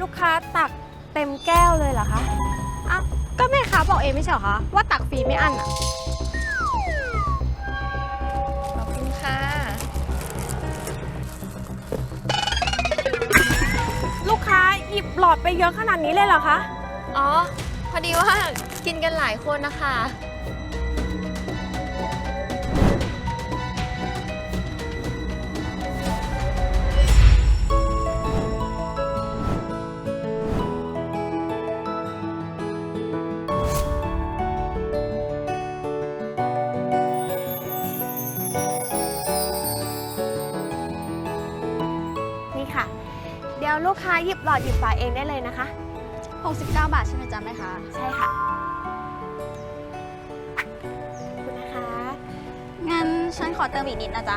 ลูกค้าตักเต็มแก้วเลยเหรอคะอ้าวก็แม่ค้าบอกเองไม่ใช่เหรอคะว่าตักฟรีไม่อั้นอะ ขอบคุณค่ะ ลูกค้าหยิบหลอดไปเยอะขนาดนี้เลยเหรอคะ อ๋อ พอดีว่ากินกันหลายคนนะคะ หยิบหลอดหยิบฝาเองได้เลยนะคะ 69 บาทใช่ไหมจ๊ะแม่ค้าใช่ค่ะขอบคุณนะคะ งั้นฉันขอเติมอีกนิดนะจ๊ะ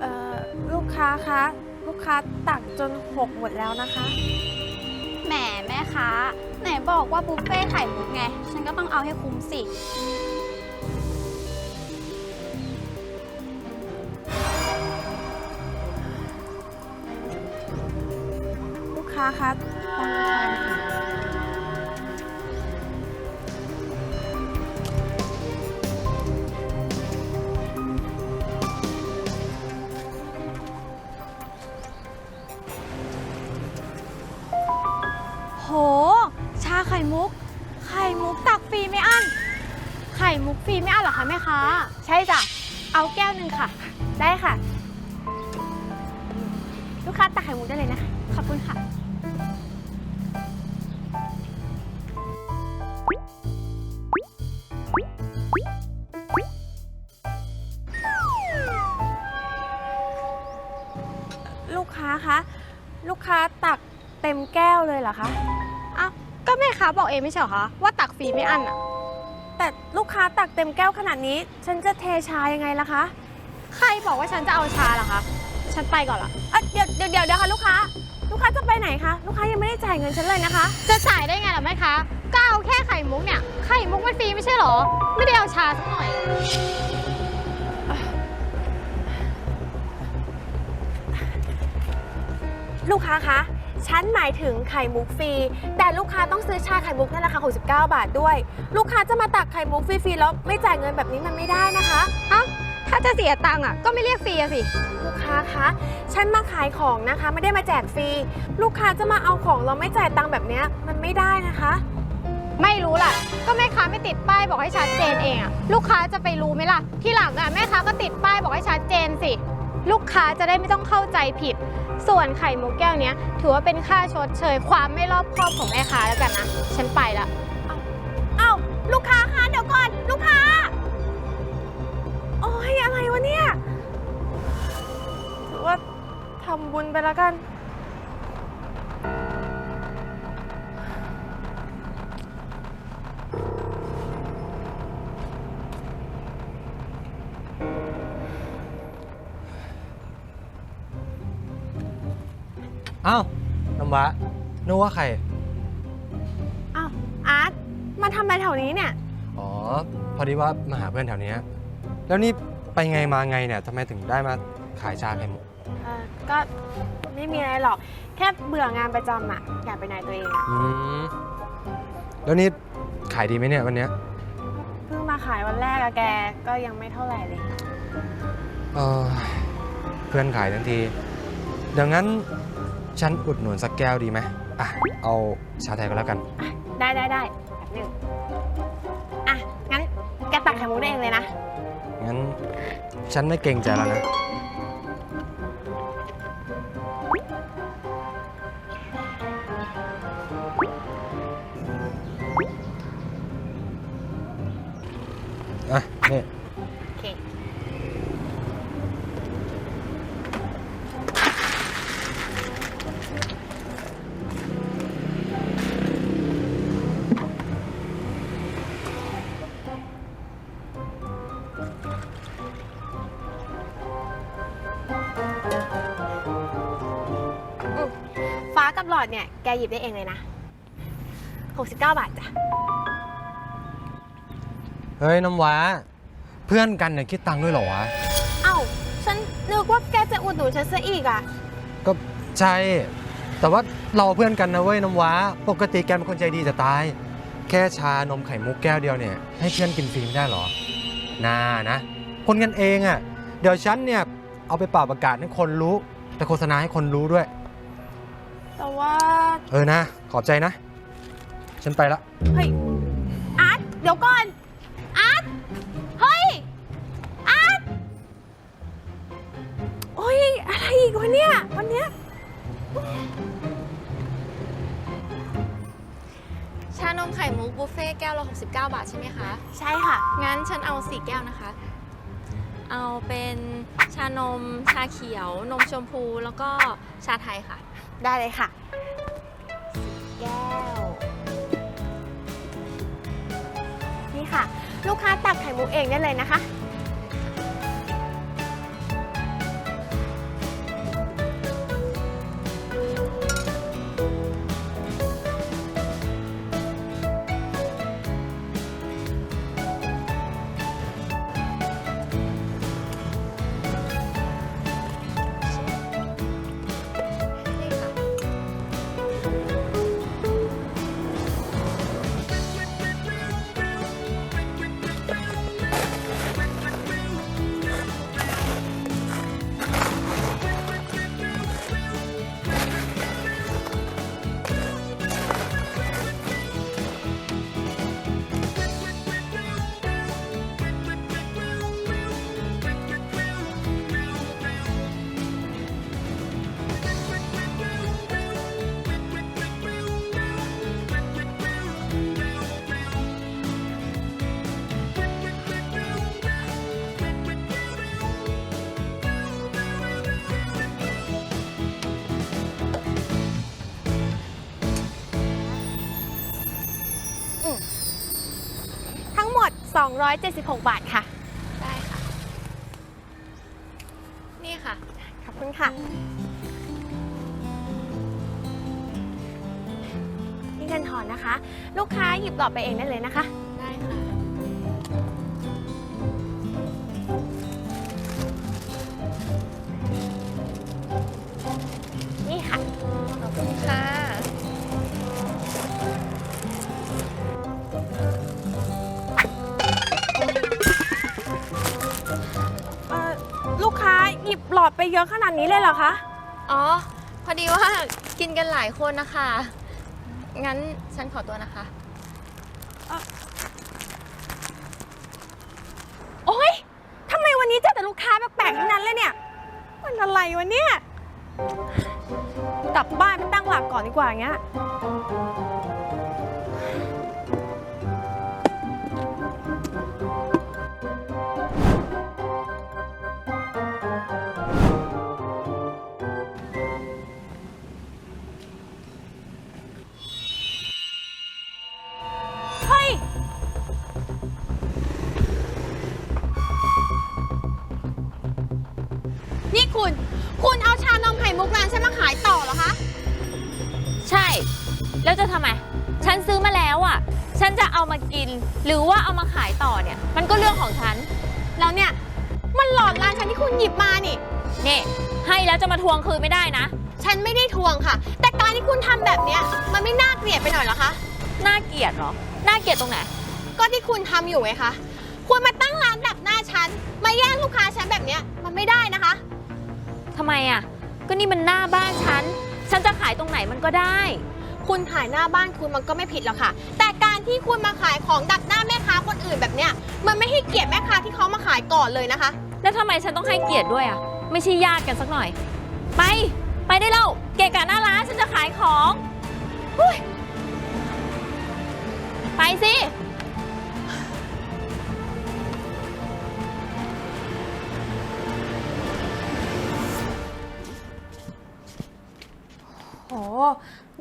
เอ่อ ลูกค้าคะ ลูกค้าตักจนหกหมดแล้วนะคะ แหมแม่ค้าไหนบอกว่าบุฟเฟ่ไข่มุกไง ฉันก็ต้องเอาให้คุ้มสิ ค้าคะ เลยเหรอคะอ้าวก็แม่ค้าบอกเองไม่ใช่เหรอคะว่าตักฟรีไม่อั้นอะแต่ลูกค้าตักเต็มแก้วขนาดนี้ ฉันจะเทชายังไงล่ะคะ ใครบอกว่าฉันจะเอาชาล่ะคะ ฉันไปก่อนละเอะเดี๋ยวเดี๋ยวเดี๋ยวเดี๋ยวค่ะลูกค้า ลูกค้าจะไปไหนคะ ลูกค้ายังไม่ได้จ่ายเงินฉันเลยนะคะ จะจ่ายได้ไงล่ะแม่ค้าก็เอาแค่ไข่มุกเนี่ยไข่มุกมันฟรีไม่ใช่เหรอ ไม่ได้เอาชาสักหน่อย ลูกค้าคะ ฉันหมายถึงไข่มุกฟรี แต่ลูกค้าต้องซื้อชาไข่มุกในราคา69 บาทด้วย ลูกค้าจะมาตักไข่มุกฟรีๆแล้วไม่จ่ายเงินแบบนี้มันไม่ได้นะคะ เอ้าถ้าจะเสียตังค์อะก็ไม่เรียกฟรีอะสิ ลูกค้าคะ ฉันมาขายของนะคะ ไม่ได้มาแจกฟรี ลูกค้าจะมาเอาของเราไม่จ่ายตังค์แบบเนี้ยมันไม่ได้นะคะ ไม่รู้ล่ะ ก็แม่ค้าไม่ติดป้ายบอกให้ชัดเจนเองอะลูกค้าจะไปรู้ไหมล่ะ ที่หลังอะแม่ค้าก็ติดป้ายบอกให้ชัดเจนสิ ลูกค้าจะได้ไม่ต้องเข้าใจผิด ส่วนไข่มุกแก้วเนี้ยถือว่าเป็นค่าชดเชยความไม่รอบคอบของแม่ค้าแล้วกันนะ ฉันไปละเอ้าลูกค้าคะเดี๋ยวก่อน ลูกค้า โอ้ยอะไรวะเนี่ย ถือว่าทำบุญไปแล้วกัน อ้าวน้ำว้านึกว่าใคร อ้าวอาร์ตมาทำอะไรแถวนี้เนี่ย อ๋อ พอดีว่ามาหาเพื่อนแถวเนี้ยแล้วนี่ไปไงมาไงเนี่ยทำไมถึงได้มาขายชาไข่มุกเอ่อก็ไม่มีอะไรหรอก แค่เบื่องานประจำอะอยากเป็นนายตัวเองอะอืมแล้วนี่ขายดีไหมเนี่ยวันเนี้ยเพิ่งมาขายวันแรกอะแกก็ยังไม่เท่าไหร่เลย เออเพื่อนขายทั้งทีดังนั้น ฉันอุดหนุนสักแก้วดีไหมอะ เอาชาไทยก็แล้วกันได้ได้ได้แบบหนึ่งอะ งั้นแกตักไข่มุกได้เองเลยนะ งั้น ฉันไม่เกรงใจแล้วนะ อะ นี่ ดเนี่ยแกหยิบได้เองเลยนะ 69 บาทจ้ะ เฮ้ยน้ำว้า เพื่อนกันเนี่ยคิดตังค์ด้วยเหรอวะ เอ้า ฉันนึกว่าแกจะอุดหนุนฉันซะอีกอะก็ใช่ แต่ว่าเราเพื่อนกันนะเว้ยน้ำว้า ปกติแกเป็นคนใจดีจะตาย แค่ชานมไข่มุกแก้วเดียวเนี่ย ให้เพื่อนกินฟรีไม่ได้เหรอน่านะ คนกันเองอะ่ะ เดี๋ยวฉันเนี่ย เอาไปเป่าประกาศให้คนรู้ แต่โฆษณาให้คนรู้ด้วย แต่ว่า เออนะ ขอบใจนะ ฉันไปละ เฮ้ย อาร์ต เดี๋ยวก่อน อาร์ต เฮ้ย อาร์ต โอ้ย อะไรอีกวะเนี่ย วันเนี้ย ชานมไข่มุกบุฟเฟ่ต์แก้วละ69 บาทใช่ไหมคะ ใช่ค่ะ งั้นฉันเอา 4 แก้วนะคะ เอาเป็นชานม ชาเขียว นมชมพู แล้วก็ชาไทยค่ะ ได้เลยค่ะแก้ว นี่ค่ะ ลูกค้าตักไข่มุกเองได้เลยนะคะ 176 บาทค่ะ ได้ค่ะ นี่ค่ะ ขอบคุณค่ะนี่เงินทอนนะคะ ลูกค้าหยิบต่อไปเองได้เลยนะคะ เยอะขนาดนี้เลยเหรอคะ อ๋อ พอดีว่ากินกันหลายคนนะคะ งั้นฉันขอตัวนะคะ โอ๊ยทำไมวันนี้เจอแต่ลูกค้าแปลกๆทั้งนั้นเลยเนี่ย มันอะไรวะเนี่ย กลับบ้านไปตั้งหลักก่อนดีกว่าอย่างเงี้ย มไข่มุกร้านฉันมาขายต่อเหรอคะ ใช่ แล้วจะทำไม ฉันซื้อมาแล้วอะ ฉันจะเอามากิน หรือว่าเอามาขายต่อเนี่ย มันก็เรื่องของฉัน แล้วเนี่ย มันหลอดร้านฉันที่คุณหยิบมานี่นี่ให้แล้วจะมาทวงคืนไม่ได้นะ ฉันไม่ได้ทวงค่ะ แต่การที่คุณทำแบบเนี้ย มันไม่น่าเกลียดไปหน่อยเหรอคะ น่าเกลียดเหรอ น่าเกลียดตรงไหน ก็ที่คุณทำอยู่ไงคะ คุณมาตั้งร้านดักหน้าฉัน มาแย่งลูกค้าฉันแบบเนี้ย มันไม่ได้นะคะ ทำไมอะ ก็นี่มันหน้าบ้านฉัน ฉันจะขายตรงไหนมันก็ได้ คุณขายหน้าบ้านคุณมันก็ไม่ผิดหรอกค่ะ แต่การที่คุณมาขายของดักหน้าแม่ค้าคนอื่นแบบเนี้ย มันไม่ให้เกียรติแม่ค้าที่เขามาขายก่อนเลยนะคะ แล้วทำไมฉันต้องให้เกียรติด้วยอะ ไม่ใช่ญาติกันสักหน่อย ไป ไปได้แล้ว เกะกะหน้าร้านฉันจะขายของหุ้ยไปสิ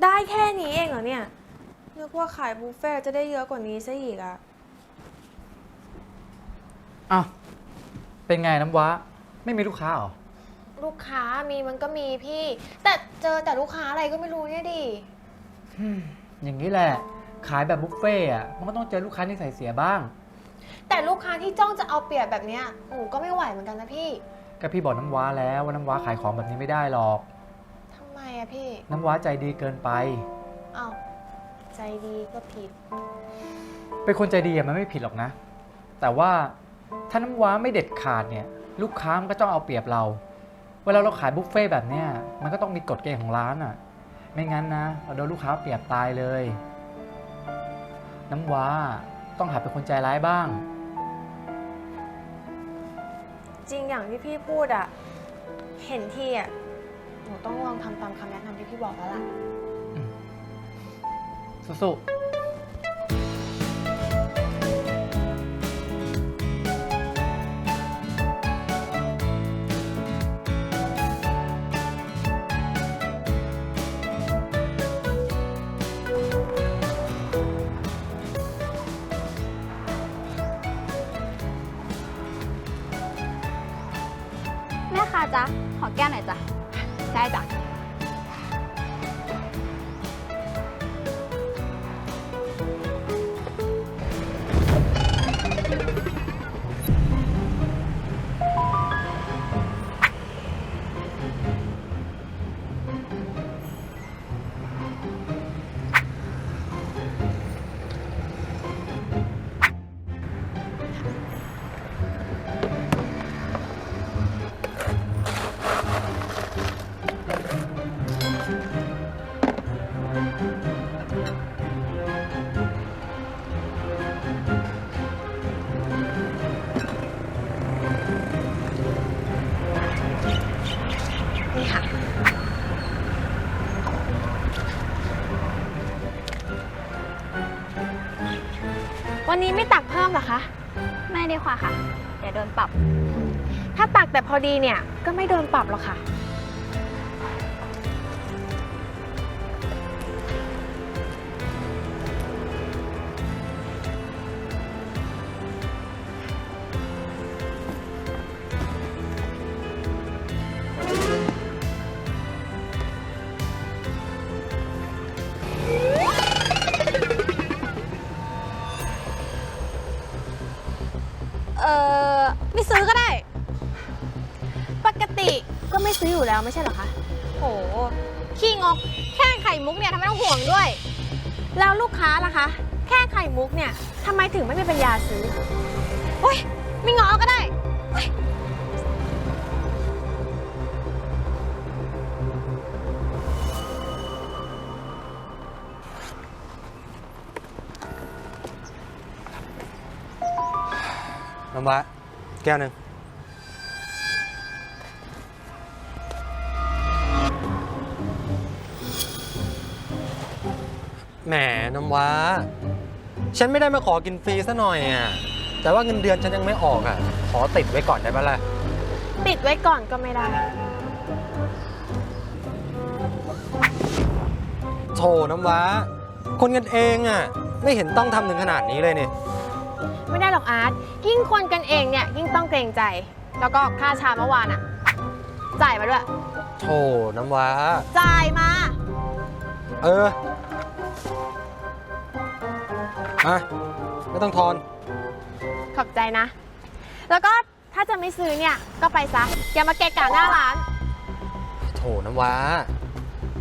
ได้แค่นี้เองเหรอเนี่ย นึกว่าขายบุฟเฟ่ต์จะได้เยอะกว่านี้ซะอีกอะอ้าวเป็นไงน้ำว้า ไม่มีลูกค้าเหรอ ลูกค้ามีมันก็มีพี่ แต่เจอแต่ลูกค้าอะไรก็ไม่รู้เนี่ยดิ อย่างนี้แหละ ขายแบบบุฟเฟ่ต์อะมันก็ต้องเจอลูกค้าที่ใส่เสียบ้าง แต่ลูกค้าที่จ้องจะเอาเปรียบแบบเนี้ยหนูก็ไม่ไหวเหมือนกันนะพี่ ก็พี่บอกน้ำว้าแล้วว่าน้ำว้าขายของแบบนี้ไม่ได้หรอกทำไม อะพี่น้ำว้าใจดีเกินไป อ้าวใจดีก็ผิด เป็นคนใจดีอะมันไม่ผิดหรอกนะ แต่ว่าถ้าน้ำว้าไม่เด็ดขาดเนี่ย ลูกค้ามันก็ต้องเอาเปรียบเรา เวลาเราขายบุฟเฟ่ต์แบบเนี้ยมันก็ต้องมีกฎเกณฑ์ของร้านอะไม่งั้นนะเราโดนลูกค้าเปรียบตายเลย น้ำว้าต้องหัดเป็นคนใจร้ายบ้าง จริงอย่างที่พี่พูดอะเห็นที่อะ หนูต้องลองทำตามคำแนะนำที่พี่บอกแล้วล่ะ สู้ๆ แม่ค้าจ๊ะ ขอแก้วหน่อยจ้ะ ได้ วันนี้ไม่ตักเพิ่มเหรอคะ ไม่ดีกว่าค่ะ เดี๋ยวโดนปรับ ถ้าตักแต่พอดีเนี่ยก็ไม่โดนปรับหรอกค่ะ ติก็ไม่ซื้ออยู่แล้วไม่ใช่เหรอคะ โห ขี้งก แค่ไข่มุกเนี่ยทำไมต้องห่วงด้วย แล้วลูกค้าล่ะคะ แค่ไข่มุกเนี่ยทำไมถึงไม่มีปัญญาซื้อโอ้ยไม่งอก็ได้น้ำว้าแก้วหนึ่ง แหมน้ำว้า ฉันไม่ได้มาขอกินฟรีซะหน่อยอะ แต่ว่าเงินเดือนฉันยังไม่ออกอะ ขอติดไว้ก่อนได้ปะล่ะ ติดไว้ก่อนก็ไม่ได้ โถน้ำว้า คนกันเองอะ ไม่เห็นต้องทำถึงขนาดนี้เลยนี่ไม่ได้หรอกอาร์ตยิ่งคนกันเองเนี่ยยิ่งต้องเกรงใจ แล้วก็ค่าชาเมื่อวานอะจ่ายมาด้วย โถน้ำว้า จ่ายมา เออ อะไม่ต้องทอน ขอบใจนะ แล้วก็ถ้าจะไม่ซื้อเนี่ย ก็ไปซะ อย่ามาเกะกะหน้าร้าน โถน้ำว้า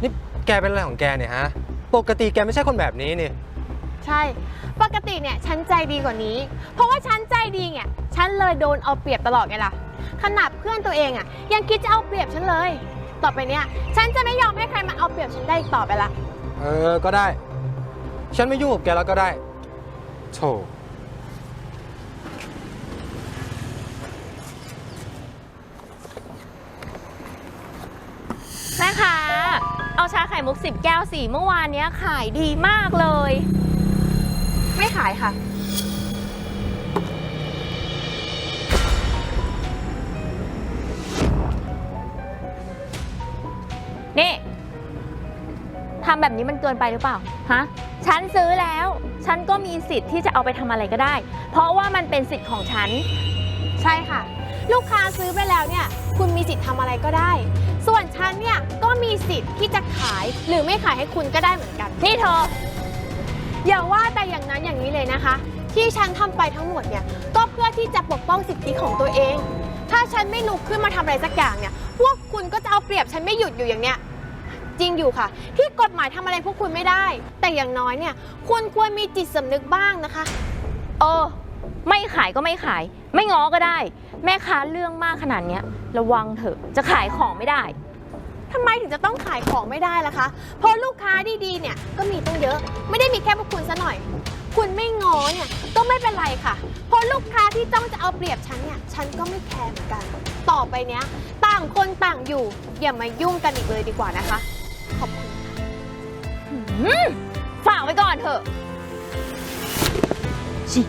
นี่แกเป็นอะไรของแกเนี่ยฮะ ปกติแกไม่ใช่คนแบบนี้นี่ ใช่ ปกติเนี่ยฉันใจดีกว่านี้ เพราะว่าฉันใจดีเนี่ยฉันเลยโดนเอาเปรียบตลอดไงล่ะ ขนาดเพื่อนตัวเองอะ่ะ ยังคิดจะเอาเปรียบฉันเลย ต่อไปเนี่ย ฉันจะไม่ยอมให้ใครมาเอาเปรียบฉันได้อีกต่อไปละ เออ ก็ได้ ฉันไม่ยุ่งกับแกแล้วก็ได้โถแม่ค้าเอาชาไข่มุก10แก้วสีเมื่อวานเนี้ยขายดีมากเลย ไม่ขายค่ะ นี่ ทำแบบนี้มันเกินไปหรือเปล่าฮะฉันซื้อแล้ว ฉันก็มีสิทธิ์ที่จะเอาไปทำอะไรก็ได้ เพราะว่ามันเป็นสิทธิ์ของฉัน ใช่ค่ะ ลูกค้าซื้อไปแล้วเนี่ย คุณมีสิทธิ์ทำอะไรก็ได้ ส่วนฉันเนี่ยก็มีสิทธิ์ที่จะขายหรือไม่ขายให้คุณก็ได้เหมือนกัน นี่เธอ อย่าว่าแต่อย่างนั้นอย่างนี้เลยนะคะ ที่ฉันทำไปทั้งหมดเนี่ยก็เพื่อที่จะปกป้องสิทธิของตัวเอง ถ้าฉันไม่ลุกขึ้นมาทำอะไรสักอย่างเนี่ย พวกคุณก็จะเอาเปรียบฉันไม่หยุดอยู่อย่างเนี้ย จริงอยู่ค่ะ ที่กฎหมายทำอะไรพวกคุณไม่ได้ แต่อย่างน้อยเนี่ยคุณควรมีจิตสำนึกบ้างนะคะ เออ ไม่ขายก็ไม่ขาย ไม่ง้อก็ได้ แม่ค้าเรื่องมากขนาดเนี้ย ระวังเถอะ จะขายของไม่ได้ ทำไมถึงจะต้องขายของไม่ได้ล่ะคะ เพราะลูกค้าดีๆ เนี่ยก็มีตั้งเยอะ ไม่ได้มีแค่พวกคุณซะหน่อย คุณไม่ง้อเนี่ยก็ไม่เป็นไรค่ะ เพราะลูกค้าที่จ้องจะเอาเปรียบฉันเนี่ยฉันก็ไม่แคร์เหมือนกัน ต่อไปเนี้ย ต่างคนต่างอยู่ อย่ามายุ่งกันอีกเลยดีกว่านะคะ ขอบคุณฝากไว้ก่อนเถอะชิ